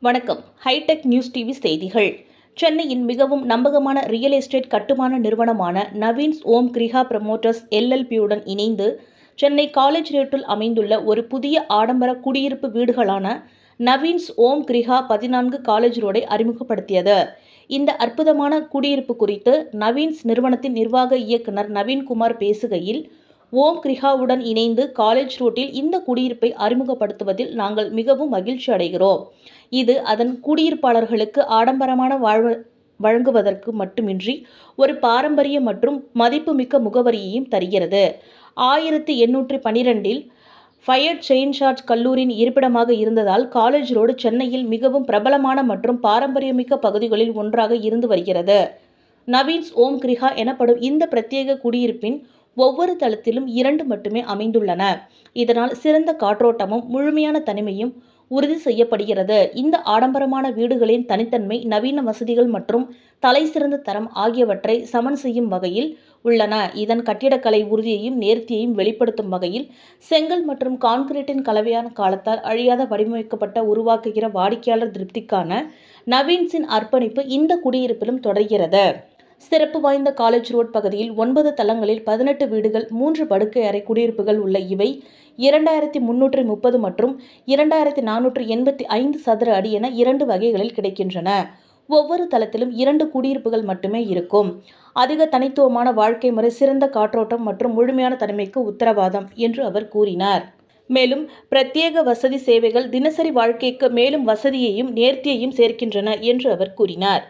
வணக்கம். Hitech news TV செய்திகள். சென்னையின் மிகவும் நம்பகமான ரியல் எஸ்டேட் கட்டுமான நிறுவனமான நவீன்ஸ் ஓம் கிரிஹா ப்ரமோட்டர்ஸ் எல்எல்பியுடன் இணைந்து சென்னை காலேஜ் ரேட்டில் அமைந்துள்ள ஒரு புதிய ஆடம்பர குடியிருப்பு வீடுகளான நவீன்ஸ் ஓம் கிரிஹா பதினான்கு காலேஜ் ரோடை அறிமுகப்படுத்தியது. இந்த அற்புதமான குடியிருப்பு குறித்து நவீன்ஸ் நிறுவனத்தின் நிர்வாக இயக்குனர் நவீன்குமார் பேசுகையில் ஓம் கிரிஹாவுடன் இணைந்து காலேஜ் ரோட்டில் இந்த குடியிருப்பை அறிமுகப்படுத்துவதில் நாங்கள் மிகவும் மகிழ்ச்சி அடைகிறோம். இது அதன் குடியிருப்பாளர்களுக்கு ஆடம்பரமான வாழ்வு வழங்குவதற்கு மட்டுமின்றி ஒரு பாரம்பரிய மற்றும் மதிப்புமிக்க முகவரியையும் தருகிறது. ஆயிரத்தி எண்ணூற்றி பனிரெண்டில் ஃபயர் செயின்ஷார்ட் கல்லூரியின் இருப்பிடமாக இருந்ததால் காலேஜ் ரோடு சென்னையில் மிகவும் பிரபலமான மற்றும் பாரம்பரியமிக்க பகுதிகளில் ஒன்றாக இருந்து வருகிறது. நவீன்ஸ் ஓம் கிரிஹா எனப்படும் இந்த பிரத்யேக குடியிருப்பின் ஒவ்வொரு தளத்திலும் இரண்டு மட்டுமே அமைந்துள்ளன. இதனால் சிறந்த காற்றோட்டமும் முழுமையான தனிமையும் உறுதி செய்யப்படுகிறது. இந்த ஆடம்பரமான வீடுகளின் தனித்தன்மை நவீன வசதிகள் மற்றும் தலைசிறந்த தரம் ஆகியவற்றை சமன் செய்யும் வகையில் உள்ளன. இதன் கட்டிடக்கலை உறுதியையும் நேர்த்தியையும் வெளிப்படுத்தும் வகையில் செங்கல் மற்றும் கான்கிரீட்டின் கலவையான காலத்தால் அழியாத வடிவமைக்கப்பட்ட உருவாக்குகிற வாடிக்கையாளர் திருப்திக்கான நவீன்ஸின் அர்ப்பணிப்பு இந்த குடியிருப்பிலும் தொடர்கிறது. சிறப்பு வாய்ந்த காலேஜ் ரோட் பகுதியில் ஒன்பது தளங்களில் பதினெட்டு வீடுகள் மூன்று படுக்கை அறை குடியிருப்புகள் உள்ள இவை இரண்டாயிரத்தி முன்னூற்றி முப்பது மற்றும் இரண்டாயிரத்தி நானூற்றி எண்பத்தி ஐந்து சதுர அடி என இரண்டு வகைகளில் கிடைக்கின்றன. ஒவ்வொரு தளத்திலும் இரண்டு குடியிருப்புகள் மட்டுமே இருக்கும். அதிக தனித்துவமான வாழ்க்கை முறை சிறந்த காற்றோட்டம் மற்றும் முழுமையான தனிமைக்கு உத்தரவாதம் என்று அவர் கூறினார். மேலும் பிரத்யேக வசதி சேவைகள் தினசரி வாழ்க்கைக்கு மேலும் வசதியையும் நேர்த்தியையும் சேர்க்கின்றன என்று அவர் கூறினார்.